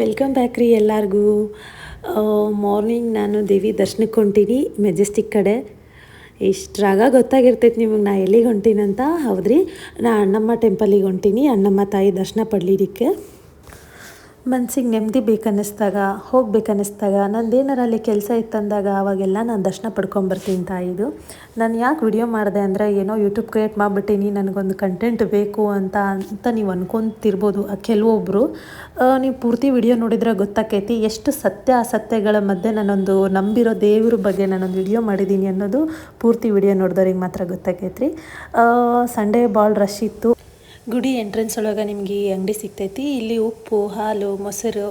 Welcome back ರೀ ಎಲ್ಲರಿಗೂ. Morning ನಾನು ದೇವಿ ದರ್ಶನಕ್ಕೆ ಹೊಂಟೀನಿ, ಮೆಜೆಸ್ಟಿಕ್ ಕಡೆ. ಇಷ್ಟ್ರಾಗ ಗೊತ್ತಾಗಿರ್ತೈತೆ ನಿಮಗೆ, ನಾ ಎಲ್ಲಿಗೆ ಹೊಂಟೀನಂತ? ಹೌದ್ರಿ. ನಾ ಅಣ್ಣಮ್ಮ ಟೆಂಪಲಿಗೆ ಹೊಂಟೀನಿ, ಅಣ್ಣಮ್ಮ ತಾಯಿ ದರ್ಶನ ಪಡ್ಲಿಕ್ಕೆ. ಮನ್ಸಿಗೆ ನೆಮ್ಮದಿ ಬೇಕನ್ನಿಸ್ದಾಗ, ಹೋಗ್ಬೇಕನ್ನಿಸ್ದಾಗ ನಂದೇನಾರ ಅಲ್ಲಿ ಕೆಲಸ ಇತ್ತಂದಾಗ ಅವಾಗೆಲ್ಲ ನಾನು ದರ್ಶನ ಪಡ್ಕೊಂಬರ್ತೀನಿ ತಾಯಿದು ನಾನು ಯಾಕೆ ವಿಡಿಯೋ ಮಾಡಿದೆ ಅಂದರೆ ಏನೋ ಯೂಟ್ಯೂಬ್ ಕ್ರಿಯೇಟ್ ಮಾಡಿಬಿಟ್ಟೀನಿ, ನನಗೊಂದು ಕಂಟೆಂಟ್ ಬೇಕು ಅಂತ ಅಂತ ನೀವು ಅನ್ಕೊಂತಿರ್ಬೋದು ಕೆಲವೊಬ್ಬರು ನೀವು ಪೂರ್ತಿ ವಿಡಿಯೋ ನೋಡಿದ್ರೆ ಗೊತ್ತಾಕೈತಿ ಎಷ್ಟು ಸತ್ಯ ಅಸತ್ಯಗಳ ಮಧ್ಯೆ ನಾನೊಂದು ನಂಬಿರೋ ದೇವ್ರ ಬಗ್ಗೆ ನಾನೊಂದು ವಿಡಿಯೋ ಮಾಡಿದ್ದೀನಿ ಅನ್ನೋದು ಪೂರ್ತಿ ವಿಡಿಯೋ ನೋಡಿದವ್ರಿಗೆ ಮಾತ್ರ ಗೊತ್ತಾಕೈತ್ರಿ. ಸಂಡೇ ಬಾಲ್ ರಶ್ ಇತ್ತು. ಗುಡಿ ಎಂಟ್ರೆನ್ಸ್ ಒಳಗೆ ನಿಮಗೆ ಈ ಅಂಗಡಿ ಸಿಗ್ತೈತಿ. ಇಲ್ಲಿ ಉಪ್ಪು, ಹಾಲು, ಮೊಸರು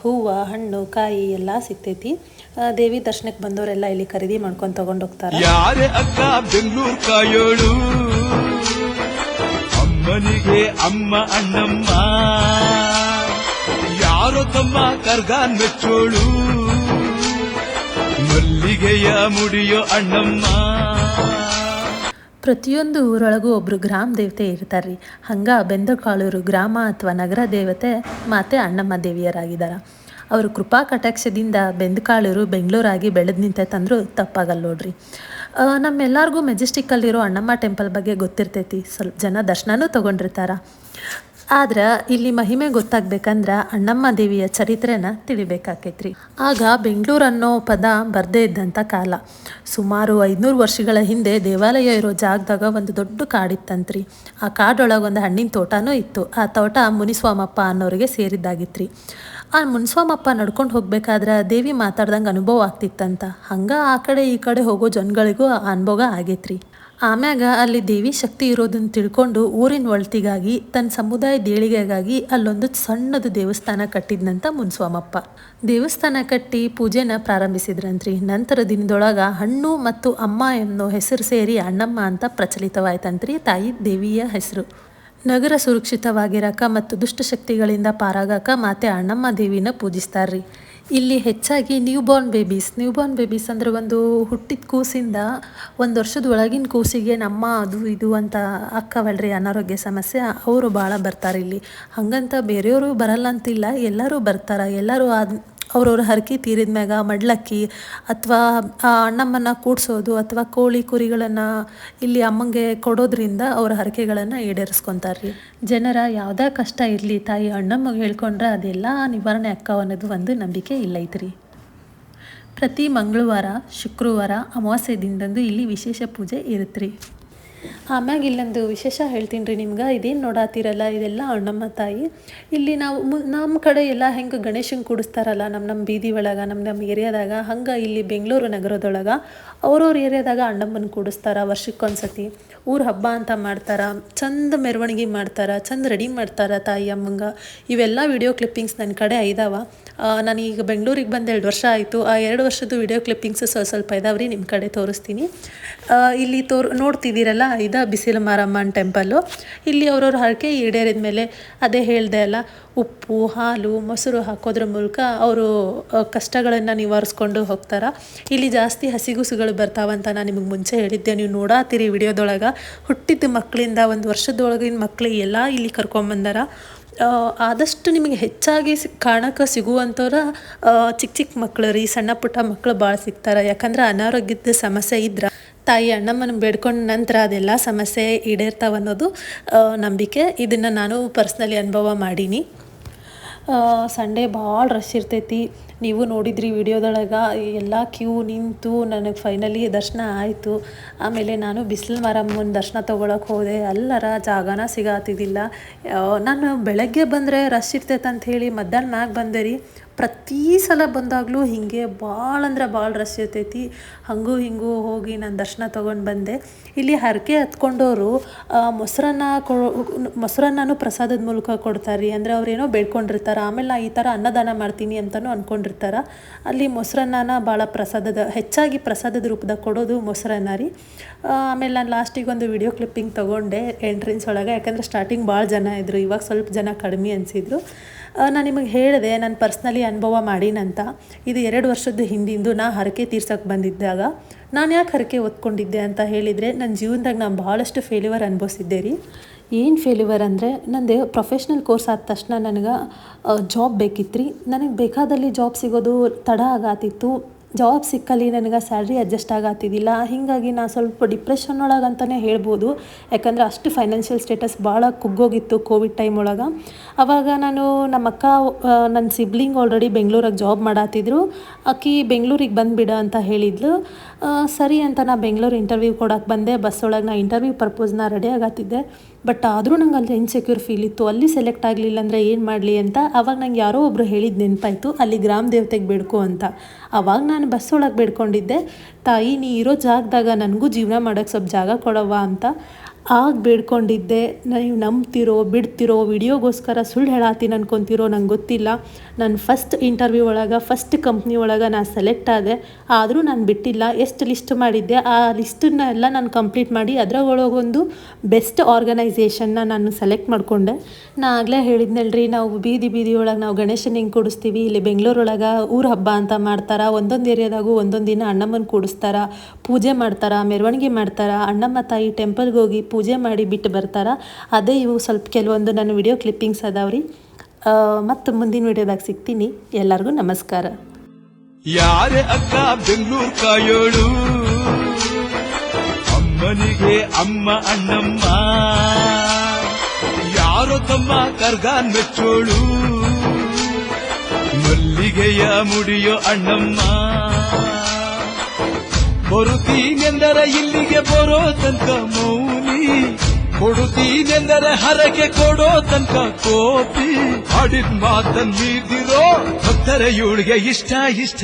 ಹೂವು, ಹಣ್ಣು, ಕಾಯಿ ಎಲ್ಲ ಸಿಗ್ತೈತಿ. ದೇವಿ ದರ್ಶನಕ್ಕೆ ಬಂದವರೆಲ್ಲ ಇಲ್ಲಿ ಖರೀದಿ ಮಾಡ್ಕೊಂಡು ತಗೊಂಡು ಹೋಗ್ತಾರೆ. ಯಾರೇ ಅಕ್ಕ, ಬೆಂಗಳೂರು ಕಾಯೋಳು. ಅಮ್ಮನಿಗೆ ಅಮ್ಮ, ಅಣ್ಣಮ್ಮ. ಯಾರು ತಮ್ಮ ಕರ್ಗಾನ್ ಮೆಚ್ಚೋಳು. ಮಲ್ಲಿಗೆಯ ಮುಡಿಯೋ ಅಣ್ಣಮ್ಮ. ಪ್ರತಿಯೊಂದು ಊರೊಳಗೂ ಒಬ್ಬರು ಗ್ರಾಮ ದೇವತೆ ಇರ್ತಾರೆ ರೀ ಹಂಗೆ ಬೆಂದಕಾಳೂರು ಗ್ರಾಮ ಅಥವಾ ನಗರ ದೇವತೆ ಮಾತೆ ಅಣ್ಣಮ್ಮ ದೇವಿಯರಾಗಿದ್ದಾರೆ. ಅವರು ಕೃಪಾ ಕಟಾಕ್ಷದಿಂದ ಬೆಂದಕಾಳೂರು, ಬೆಂಗಳೂರಾಗಿ ಬೆಳೆದು ನಿಂತೈತಂದ್ರೂ ತಪ್ಪಾಗಲ್ಲ ನೋಡ್ರಿ. ನಮ್ಮೆಲ್ಲರಿಗೂ ಮೆಜೆಸ್ಟಿಕ್ಕಲ್ಲಿರೋ ಅಣ್ಣಮ್ಮ ಟೆಂಪಲ್ ಬಗ್ಗೆ ಗೊತ್ತಿರ್ತೈತಿ. ಸ್ವಲ್ಪ ಜನ ದರ್ಶನನೂ ತೊಗೊಂಡಿರ್ತಾರ. ಆದ್ರೆ ಇಲ್ಲಿ ಮಹಿಮೆ ಗೊತ್ತಾಗ್ಬೇಕಂದ್ರೆ ಅಣ್ಣಮ್ಮ ದೇವಿಯ ಚರಿತ್ರೆನ ತಿಳಿಬೇಕಾಕೈತ್ರಿ. ಆಗ ಬೆಂಗಳೂರು ಅನ್ನೋ ಪದ ಬರ್ದೇ ಇದ್ದಂಥ ಕಾಲ. ಸುಮಾರು ಐದುನೂರು ವರ್ಷಗಳ ಹಿಂದೆ ದೇವಾಲಯ ಇರೋ ಜಾಗದಾಗ ಒಂದು ದೊಡ್ಡ ಕಾಡಿತ್ತಂತ್ರಿ. ಆ ಕಾಡೊಳಗೆ ಒಂದು ಹಣ್ಣಿನ ತೋಟನೂ ಇತ್ತು. ಆ ತೋಟ ಮುನಿಸ್ವಾಮಪ್ಪ ಅನ್ನೋರಿಗೆ ಸೇರಿದ್ದಾಗಿತ್ರಿ. ಆ ಮುನ್ಸ್ವಾಮಪ್ಪ ನಡ್ಕೊಂಡು ಹೋಗ್ಬೇಕಾದ್ರೆ ದೇವಿ ಮಾತಾಡ್ದಂಗೆ ಅನುಭವ ಆಗ್ತಿತ್ತಂತ. ಹಂಗೆ ಆ ಕಡೆ ಈ ಕಡೆ ಹೋಗೋ ಜನಗಳಿಗೂ ಅನುಭವ ಆಗೈತ್ರಿ. ಆಮ್ಯಾಗ ಅಲ್ಲಿ ದೇವಿ ಶಕ್ತಿ ಇರೋದನ್ನು ತಿಳ್ಕೊಂಡು ಊರಿನ ಒಳ್ತಿಗಾಗಿ ತನ್ನ ಸಮುದಾಯ ದೇಳಿಗೆಗಾಗಿ ಅಲ್ಲೊಂದು ಸಣ್ಣದು ದೇವಸ್ಥಾನ ಕಟ್ಟಿದ್ನಂತ ಮುನ್ಸ್ವಾಮಪ್ಪ. ದೇವಸ್ಥಾನ ಕಟ್ಟಿ ಪೂಜೆನ ಪ್ರಾರಂಭಿಸಿದ್ರಂತ್ರಿ. ನಂತರ ದಿನದೊಳಗ ಹಣ್ಣು ಮತ್ತು ಅಮ್ಮ ಎನ್ನೋ ಹೆಸರು ಸೇರಿ ಅಣ್ಣಮ್ಮ ಅಂತ ಪ್ರಚಲಿತವಾಯ್ತಂತ್ರಿ ತಾಯಿ ದೇವಿಯ ಹೆಸರು. ನಗರ ಸುರಕ್ಷಿತವಾಗಿರಕ ಮತ್ತು ದುಷ್ಟಶಕ್ತಿಗಳಿಂದ ಪಾರಾಗಕ ಮಾತೆ ಅಣ್ಣಮ್ಮ ದೇವಿನ ಪೂಜಿಸ್ತಾರ್ರಿ. ಇಲ್ಲಿ ಹೆಚ್ಚಾಗಿ new born babies new born babies ಅಂದರೆ ಒಂದು ಹುಟ್ಟಿದ ಕೂಸಿಂದ ಒಂದು ವರ್ಷದ ಒಳಗಿನ ಕೂಸಿಗೆ ನಮ್ಮ ಅದು ಇದು ಅಂತ ಅಕ್ಕವಲ್ರಿ ಅನಾರೋಗ್ಯ ಸಮಸ್ಯೆ, ಅವರು ಭಾಳ ಬರ್ತಾರೆ ಇಲ್ಲಿ. ಹಾಗಂತ ಬೇರೆಯವರು ಬರಲ್ಲ ಅಂತಿಲ್ಲ ಎಲ್ಲರೂ ಬರ್ತಾರೆ. ಎಲ್ಲರೂ ಆದ್ ಅವ್ರವ್ರ ಹರಕೆ ತೀರಿದ ಮ್ಯಾಗ ಮಡ್ಲಕ್ಕಿ ಅಥವಾ, ಆ ಅಣ್ಣಮ್ಮನ ಕೂಡ್ಸೋದು ಅಥವಾ ಕೋಳಿ ಕುರಿಗಳನ್ನು ಇಲ್ಲಿ ಅಮ್ಮಂಗೆ ಕೊಡೋದ್ರಿಂದ ಅವ್ರ ಹರಕೆಗಳನ್ನು ಈಡೇರಿಸ್ಕೊತಾರೆ ರೀ ಜನರ ಯಾವುದೇ ಕಷ್ಟ ಇರಲಿ ತಾಯಿ ಅಣ್ಣಮ್ಮಗೆ ಹೇಳ್ಕೊಂಡ್ರೆ ಅದೆಲ್ಲ ನಿವಾರಣೆ ಅಕ್ಕಾವ ಅನ್ನೋದು ಒಂದು ನಂಬಿಕೆ ಇಲ್ಲೈತ್ರಿ. ಪ್ರತಿ ಮಂಗಳವಾರ, ಶುಕ್ರವಾರ, ಅಮಾವಾಸ್ಯೆ ದಿನದಂದು ಇಲ್ಲಿ ವಿಶೇಷ ಪೂಜೆ ಇರುತ್ತೆ ಆಮ್ಯಾಗ ಇಲ್ಲೊಂದು ವಿಶೇಷ ಹೇಳ್ತೀನಿ ರೀ ನಿಮ್ಗೆ. ಇದೇನು ನೋಡಾತಿರಲ್ಲ, ಇದೆಲ್ಲ ಅಣ್ಣಮ್ಮ ತಾಯಿ. ಇಲ್ಲಿ ನಾವು ನಮ್ಮ ಕಡೆ ಎಲ್ಲ ಹೆಂಗೆ ಗಣೇಶನ್ ಕೂಡಿಸ್ತಾರಲ್ಲ ನಮ್ಮ ನಮ್ಮ ಬೀದಿ ಒಳಗೆ ನಮ್ಮ ನಮ್ಮ ಏರಿಯಾದಾಗ, ಹಂಗೆ ಇಲ್ಲಿ ಬೆಂಗಳೂರು ನಗರದೊಳಗೆ ಅವ್ರವ್ರ ಏರಿಯಾದಾಗ ಅಣ್ಣಮ್ಮನ ಕೂಡಿಸ್ತಾರ ವರ್ಷಕ್ಕೊಂದ್ಸತಿ. ಊರ ಹಬ್ಬ ಅಂತ ಮಾಡ್ತಾರೆ, ಚಂದ ಮೆರವಣಿಗೆ ಮಾಡ್ತಾರೆ, ಚಂದ ರೆಡಿ ಮಾಡ್ತಾರೆ ತಾಯಿ ಅಮ್ಮಂಗೆ. ಇವೆಲ್ಲ ವಿಡಿಯೋ ಕ್ಲಿಪ್ಪಿಂಗ್ಸ್ ನನ್ನ ಕಡೆ ಐದಾವ. ನಾನು ಈಗ ಬೆಂಗಳೂರಿಗೆ ಬಂದು ಎರಡು ವರ್ಷ ಆಯಿತು. ಆ ಎರಡು ವರ್ಷದ ವಿಡಿಯೋ ಕ್ಲಿಪ್ಪಿಂಗ್ಸ್ ಸ್ವಲ್ಪ ಸ್ವಲ್ಪ ಇದಾವ್ರಿ ನಿಮ್ಮ ಕಡೆ ತೋರಿಸ್ತೀನಿ. ಇಲ್ಲಿ ತೋರ್, ನೋಡ್ತಿದ್ದೀರಲ್ಲ, ಇದ ಬಿಸಿಲು ಮಾರಮ್ಮನ್ ಟೆಂಪಲ್ಲು ಇಲ್ಲಿ ಅವ್ರವ್ರ ಹರಕೆ ಈಡೇರಿದ ಮೇಲೆ ಅದೇ ಹೇಳಿದೆ ಅಲ್ಲ, ಉಪ್ಪು, ಹಾಲು, ಮೊಸರು ಹಾಕೋದ್ರ ಮೂಲಕ ಅವರು ಕಷ್ಟಗಳನ್ನು ನಿವಾರಿಸ್ಕೊಂಡು ಹೋಗ್ತಾರೆ. ಇಲ್ಲಿ ಜಾಸ್ತಿ ಹಸಿಗುಸುಗಳು ಬರ್ತಾವಂತ ನಾನು ನಿಮಗೆ ಮುಂಚೆ ಹೇಳಿದ್ದೆ. ನೀವು ನೋಡಾತೀರಿ ವಿಡಿಯೋದೊಳಗೆ. ಹುಟ್ಟಿದ ಮಕ್ಕಳಿಂದ ಒಂದು ವರ್ಷದೊಳಗಿನ ಮಕ್ಕಳಿಗೆಲ್ಲ ಇಲ್ಲಿ ಕರ್ಕೊಂಬಂದಾರ ಆದಷ್ಟು ನಿಮಗೆ ಹೆಚ್ಚಾಗಿ ಕಾಣಕ್ಕೆ ಸಿಗುವಂಥವ್ರ ಚಿಕ್ಕ ಚಿಕ್ಕ ಮಕ್ಕಳು ರೀ, ಸಣ್ಣ ಪುಟ್ಟ ಮಕ್ಕಳು ಭಾಳ ಸಿಗ್ತಾರೆ. ಯಾಕಂದ್ರೆ ಅನಾರೋಗ್ಯದ ಸಮಸ್ಯೆ ಇದ್ರೆ, ತಾಯಿ ಅಣ್ಣಮ್ಮನ ಬೇಡ್ಕೊಂಡ ನಂತರ ಅದೆಲ್ಲ ಸಮಸ್ಯೆ ಈಡೇರ್ತಾವ ಅನ್ನೋದು ನಂಬಿಕೆ. ಇದನ್ನು ನಾನು ಪರ್ಸ್ನಲಿ ಅನುಭವ ಮಾಡೀನಿ. ಸಂಡೇ ಭಾಳ ರಶ್ ಇರ್ತೈತಿ. ನೀವು ನೋಡಿದ್ರಿ ವಿಡಿಯೋದೊಳಗೆ ಎಲ್ಲ ಕ್ಯೂ ನಿಂತು ನನಗೆ ಫೈನಲಿ ದರ್ಶನ ಆಯಿತು. ಆಮೇಲೆ ನಾನು ಬಿಸಿಲು ಮಾರಮ್ಮನ ದರ್ಶನ ತೊಗೊಳಕ್ಕೆ ಹೋದೆ. ಅಲ್ಲರ ಜಾಗನ ಸಿಗಾತಿದ್ದಿಲ್ಲ. ನಾನು ಬೆಳಗ್ಗೆ ಬಂದರೆ ರಶ್ ಇರ್ತೈತೆ ಅಂತ ಹೇಳಿ ಮಧ್ಯಾಹ್ನ ಮ್ಯಾಗ ಬಂದೆ ರೀ. ಪ್ರತಿ ಸಲ ಬಂದಾಗಲೂ ಹೀಗೆ ಭಾಳ ಅಂದ್ರೆ ಭಾಳ ರಶ್ ಇರ್ತೈತಿ. ಹಂಗೂ ಹಿಂಗೂ ಹೋಗಿ ನಾನು ದರ್ಶನ ತೊಗೊಂಡು ಬಂದೆ. ಇಲ್ಲಿ ಹರಕೆ ಹತ್ಕೊಂಡವರು ಮೊಸರನ್ನ ಕೊ ಮೊಸರನ್ನೂ ಪ್ರಸಾದದ ಮೂಲಕ ಕೊಡ್ತಾರೆ. ಅಂದರೆ ಅವ್ರೇನೋ ಬೇಡ್ಕೊಂಡಿರ್ತಾರೆ. ಆಮೇಲೆ ನಾ ಈ ಥರ ಅನ್ನದಾನ ಮಾಡ್ತೀನಿ ಅಂತಲೂ ಅಂದ್ಕೊಂಡಿರ್ತಾರೆ ಅಲ್ಲಿ ಮೊಸರನ್ನನ ಭಾಳ ಪ್ರಸಾದದ, ಹೆಚ್ಚಾಗಿ ಪ್ರಸಾದದ ರೂಪದಾಗ ಕೊಡೋದು ಮೊಸರನ್ನ ರೀ. ಆಮೇಲೆ ನಾನು ಲಾಸ್ಟಿಗೆ ಒಂದು ವಿಡಿಯೋ ಕ್ಲಿಪ್ಪಿಂಗ್ ತೊಗೊಂಡೆ ಎಂಟ್ರೆನ್ಸ್ ಒಳಗೆ. ಯಾಕಂದರೆ ಸ್ಟಾರ್ಟಿಂಗ್ ಭಾಳ ಜನ ಇದ್ದರು ಇವಾಗ ಸ್ವಲ್ಪ ಜನ ಕಡಿಮೆ ಅನಿಸಿದ್ರು. ನಾನು ನಿಮಗೆ ಹೇಳಿದೆ, ನಾನು ಪರ್ಸ್ನಲಿ ಅನುಭವ ಮಾಡೀನಂತ ಇದು ಎರಡು ವರ್ಷದ ಹಿಂದಿಂದು ನಾ ಹರಕೆ ತೀರ್ಸೋಕೆ ಬಂದಿದ್ದಾಗ ನಾನು ಯಾಕೆ ಹರಕೆ ಹೊತ್ಕೊಂಡಿದ್ದೆ ಅಂತ ಹೇಳಿದರೆ ನನ್ನ ಜೀವನದಾಗ ನಾನು ಭಾಳಷ್ಟು ಫೇಲ್ಯೂರ್ ಅನುಭವಿಸಿದ್ದೆ ರೀ. ಏನು ಫೇಲ್ಯೂವರ್ ಅಂದರೆ ನಂದು ಪ್ರೊಫೆಷ್ನಲ್ ಕೋರ್ಸ್ ಆದ ತಕ್ಷಣ ನನಗೆ ಜಾಬ್ ಬೇಕಿತ್ತು ರೀ ನನಗೆ ಬೇಕಾದಲ್ಲಿ ಜಾಬ್ ಸಿಗೋದು ತಡ ಆಗತ್ತಿತ್ತು ಜಾಬ್ ಸಿಕ್ಕಲ್ಲಿ ನನಗೆ ಸ್ಯಾಲ್ರಿ ಅಡ್ಜಸ್ಟ್ ಆಗತ್ತಿದ್ದಿಲ್ಲ ಹೀಗಾಗಿ ನಾನು ಸ್ವಲ್ಪ ಡಿಪ್ರೆಷನ್ ಒಳಗೆ ಅಂತಲೇ ಹೇಳ್ಬೋದು. ಯಾಕಂದರೆ ಅಷ್ಟು ಫೈನಾನ್ಷಿಯಲ್ ಸ್ಟೇಟಸ್ ಭಾಳ ಕುಗ್ಗೋಗಿತ್ತು ಕೋವಿಡ್ ಟೈಮ್ ಒಳಗೆ. ಆವಾಗ ನಾನು ನಮ್ಮ ಅಕ್ಕ ನನ್ನ ಸಿಬ್ಲಿಂಗ್ ಆಲ್ರೆಡಿ ಬೆಂಗಳೂರಾಗ ಜಾಬ್ ಮಾಡತ್ತಿದ್ರು ಆಕಿ ಬೆಂಗಳೂರಿಗೆ ಬಂದುಬಿಡ ಅಂತ ಹೇಳಿದ್ಲು. ಸರಿ ಅಂತ ನಾ ಬೆಂಗಳೂರು ಇಂಟರ್ವ್ಯೂ ಕೊಡೋಕೆ ಬಂದೆ. ಬಸ್ ಒಳಗೆ ನಾ ಇಂಟರ್ವ್ಯೂ ಪರ್ಪೋಸ್ನ ರೆಡಿ ಆಗತ್ತಿದ್ದೆ ಬಟ್ ಆದರೂ ನಂಗೆ ಅಲ್ಲಿ ಇನ್ಸೆಕ್ಯೂರ್ ಫೀಲ್ ಇತ್ತು. ಅಲ್ಲಿ ಸೆಲೆಕ್ಟ್ ಆಗಲಿಲ್ಲ ಅಂದರೆ ಏನು ಮಾಡಲಿ ಅಂತ ಅವಾಗ ನಂಗೆ ಯಾರೋ ಒಬ್ಬರು ಹೇಳಿದ ನೆನಪಾಯಿತು. ಅಲ್ಲಿ ಗ್ರಾಮ ದೇವತೆಗೆ ಬೇಡ್ಕೊ ಅಂತ. ಅವಾಗ ನಾನು ಬಸ್ ಒಳಗೆ ಬೇಡ್ಕೊಂಡಿದ್ದೆ. ತಾಯಿ ನೀ ಇರೋ ಜಾಗದಾಗ ನನಗೂ ಜೀವನ ಮಾಡೋಕ್ಕೆ ಸ್ವಲ್ಪ ಜಾಗ ಕೊಡವ್ವ ಅಂತ. ಆಗ ಬೇಡ್ಕೊಂಡಿದ್ದೆ ನೀವು ನಂಬ್ತಿರೋ, ಬಿಡ್ತಿರೋ ವಿಡಿಯೋಗೋಸ್ಕರ ಸುಳ್ಳು ಹೇಳಾತೀನಿ ಅನ್ಕೊತಿರೋ ನಂಗೆ ಗೊತ್ತಿಲ್ಲ. ನಾನು ಫಸ್ಟ್ ಇಂಟರ್ವ್ಯೂ ಒಳಗೆ ಫಸ್ಟ್ ಕಂಪ್ನಿ ಒಳಗೆ ನಾನು ಸೆಲೆಕ್ಟ್ ಆದೆ. ಆದರೂ ನಾನು ಬಿಟ್ಟಿಲ್ಲ. ಎಷ್ಟು ಲಿಸ್ಟ್ ಮಾಡಿದ್ದೆ? ಆ ಲಿಸ್ಟನ್ನ ಎಲ್ಲ ನಾನು ಕಂಪ್ಲೀಟ್ ಮಾಡಿ ಅದರೊಳಗೊಂದು ಬೆಸ್ಟ್ ಆರ್ಗನೈಸೇಷನ್ನ ನಾನು ಸೆಲೆಕ್ಟ್ ಮಾಡಿಕೊಂಡೆ. ನಾ ಆಗಲೇ ಹೇಳಿದ್ನಲ್ರಿ, ನಾವು ಬೀದಿ ಬೀದಿ ಒಳಗೆ ನಾವು ಗಣೇಶನ ಹಿಂಗೆ ಕೂಡಿಸ್ತೀವಿ? ಇಲ್ಲಿ ಬೆಂಗಳೂರೊಳಗೆ ಊರ ಹಬ್ಬ ಅಂತ ಮಾಡ್ತಾರೆ. ಒಂದೊಂದು ಏರಿಯಾದಾಗೂ ಒಂದೊಂದು ದಿನ ಅಣ್ಣಮ್ಮನ ಕೂಡಿಸ್ತಾರೆ. ಪೂಜೆ ಮಾಡ್ತಾರೆ, ಮೆರವಣಿಗೆ ಮಾಡ್ತಾರೆ. ಅಣ್ಣಮ್ಮ ತಾಯಿ ಟೆಂಪಲ್ಗೆ ಹೋಗಿ ಪೂಜೆ ಮಾಡಿ ಬಿಟ್ಟು ಬರ್ತಾರ? ಅದೇ ಇವು ಸ್ವಲ್ಪ ಕೆಲವೊಂದು ನನ್ನ ವಿಡಿಯೋ ಕ್ಲಿಪ್ಪಿಂಗ್ಸ್ ಅದಾವ್ರಿ ಮತ್ತು ಮುಂದಿನ ವಿಡಿಯೋದಾಗ ಸಿಗ್ತೀನಿ. ಎಲ್ಲರಿಗೂ ನಮಸ್ಕಾರ. ಯಾರೇ ಅಕ್ಕ ಬೆಂಗಳೂರು ಕಾಯೋಳು, ಅಮ್ಮನಿಗೆ ಅಮ್ಮ ಅಣ್ಣಮ್ಮ, ಯಾರೋ ತಮ್ಮ ಕರ್ಗಾನ್ ಮೆಚ್ಚೋಳು, ಮಲ್ಲಿಗೆಯ ಮುಡಿಯೋ ಅಣ್ಣಮ್ಮ. ಬರುತ್ತೀನೆಂದರ ಇಲ್ಲಿಗೆ ಬರೋ ತನಕ ಕೊಡುತ್ತೀನೆಂದರೆ ಹರಕೆ ಕೊಡೋ ತನಕ ಕೋತಿ ಆಡಿದ ಮಾತನ್ ಮೀದಿರೋ ಭಕ್ತರ ಇವಳಿಗೆ ಇಷ್ಟ ಇಷ್ಟ.